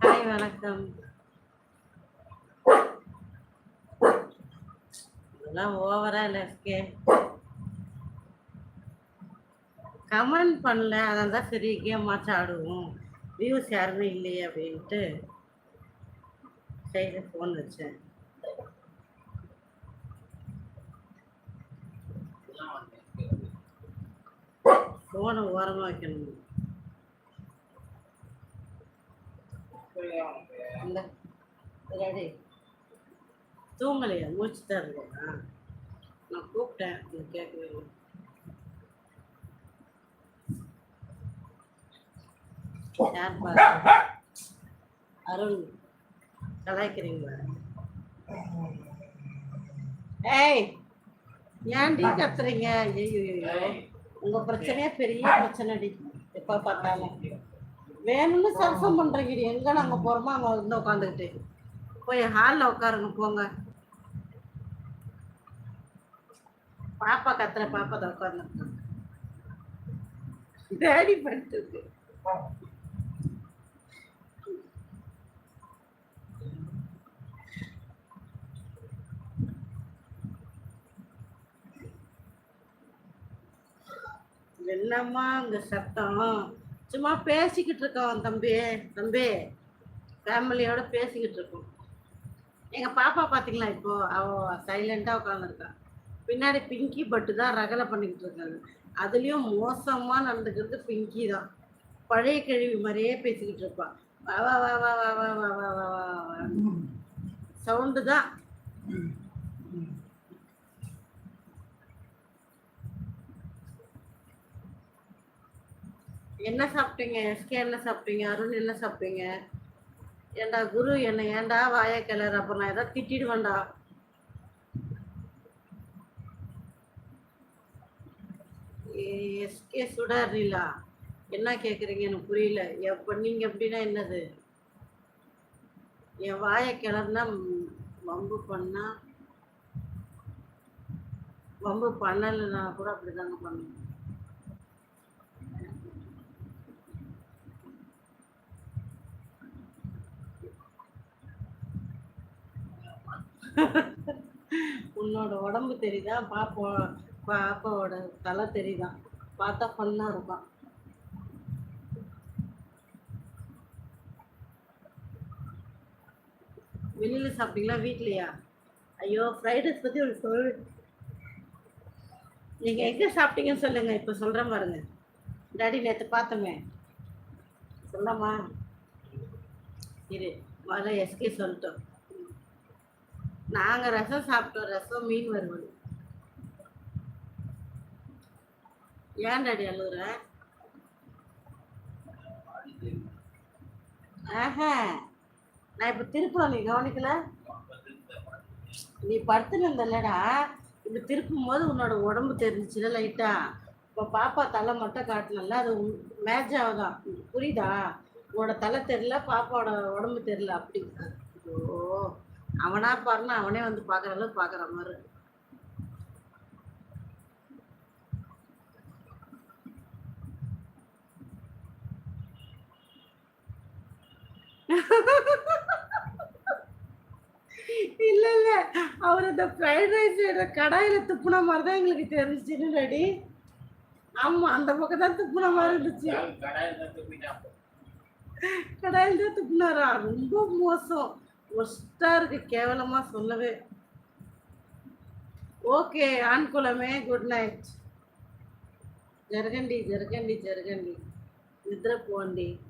Hi வணக்கம். இதெல்லாம் ஓவரா இல்லை எஸ்கே. கமெண்ட் பண்ணல அதான் தான் சரி கேமாச்சும் ஆடுவோம் வியூஸ் யாருமே இல்லையே அப்படின்ட்டு கையில் ஃபோன் வச்சேன். ஃபோனை ஓரமாக வைக்கணும்? ரெடி தூங்கலையா மூச்சு தான் இருக்கா நான் கூப்பிட்டேன் நீ கேட்கவே இல்லை யார் பாரு அருண் கலாய்க்கிறீங்களா ஏய் ஏன்டி கத்துறீங்க ஐயோ உங்க பிரச்சனையே பெரிய பிரச்சனைடி எப்ப பார்த்தாலும் வேணும்னு சரசம் பண்றீங்க எங்க நாங்க போறோமோ அங்க வந்து உட்காந்துக்கிட்டு போய் ஹாலில் உட்காருங்க போங்க. பாப்பா கத்துற பாப்பா தான் உட்கார்ந்து டேடி படுத்துருக்கு. என்னம்மா அங்க சத்தம்? சும்மா பேசிக்கிட்டு இருக்கோம் தம்பி தம்பி. ஃபேமிலியோட பேசிக்கிட்டு இருக்கோம். எங்க பாப்பா பாத்தீங்களா இப்போ? அவ சைலண்டா உட்காந்துருக்கா பின்னாடி பிங்கி பட்டு தான் ரகலை பண்ணிக்கிட்டு இருக்காங்க. அதுலயும் மோசமா நடந்துக்கிறது பிங்கி தான். பழைய கழிவு மாதிரியே பேசிக்கிட்டு இருப்பா. வா வா வா வா வா வா வா வா வா வா. வா சவுண்டு தான். என்ன சாப்பிட்டீங்க? எஸ்கே என்ன சாப்பிட்டீங்க? அருண் என்ன சாப்பிட்டீங்க? ஏண்டா குரு என்ன ஏன்டா வாய கிளர் அப்போ நான் ஏதாவது திட்டிடுவேன்டா. எஸ்கே சுடர்லா என்ன கேட்குறீங்க எனக்கு புரியல. எப்போ நீங்கள் எப்படின்னா என்னது? என் வாயை கிளறுனா வம்பு பண்ணால் வம்பு பண்ணலைன்னா கூட அப்படி தாங்க பண்ணுவேன். உன்னோட உடம்பு தெரியுதா? பாப்போ பாப்பாவோட தலை தெரியுதா? பார்த்தா ஃபன்னாக இருக்கும் வெளியில் சாப்பிட்டீங்களா வீட்லயா? ஐயோ ஃப்ரைட் ரைஸ் பற்றி ஒரு சொல் நீங்கள் எங்கே சாப்பிட்டீங்கன்னு சொல்லுங்கள் இப்போ சொல்கிறேன் பாருங்க. டாடி நேற்று பார்த்தோமே. சொல்லமா இரு முதல்ல எஸ்கே சொல்லிட்டோம். நாங்கள் ரசம் சாப்பிட்டோம் ரசம் மீன் வறுவல் ஏன் டாடி அழுகுற ஆஹா நான் இப்போ திருப்பம் நீ கவனிக்கல? நீ படுத்துன்னு இருந்தல்லடா. இப்படி திருப்பும் போது உன்னோட உடம்பு தெரிஞ்சுச்சுல லைட்டா. இப்போ பாப்பா தலை மட்டும் காட்டணும்ல அது மேட்ச் ஆகுதான். புரியுதா? உன்னோட தலை தெரியல பாப்பாவோட உடம்பு தெரியல அப்படி. ஓ அவனா பாருன்னா அவனே வந்து பார்க்குற அளவுக்கு பார்க்குற மாதிரி. இல்ல இல்ல. அவர் அந்த ஃப்ரைட் ரைஸ் கடாயில துப்புன மாதிரி தான் எங்களுக்கு தெரிஞ்சுன்னு ரெடி ஆமா அந்த பக்கம் தான் துப்புன மாதிரி இருந்துச்சு. கடாயில் தான் துப்புனாரா? ரொம்ப மோசம். ஒஸ்டா இருக்கு கேவலமா சொல்லவே ஓகே ஆண் குலமே குட் நைட் జరగండి జరగండి జరగండి నిద్రపోండి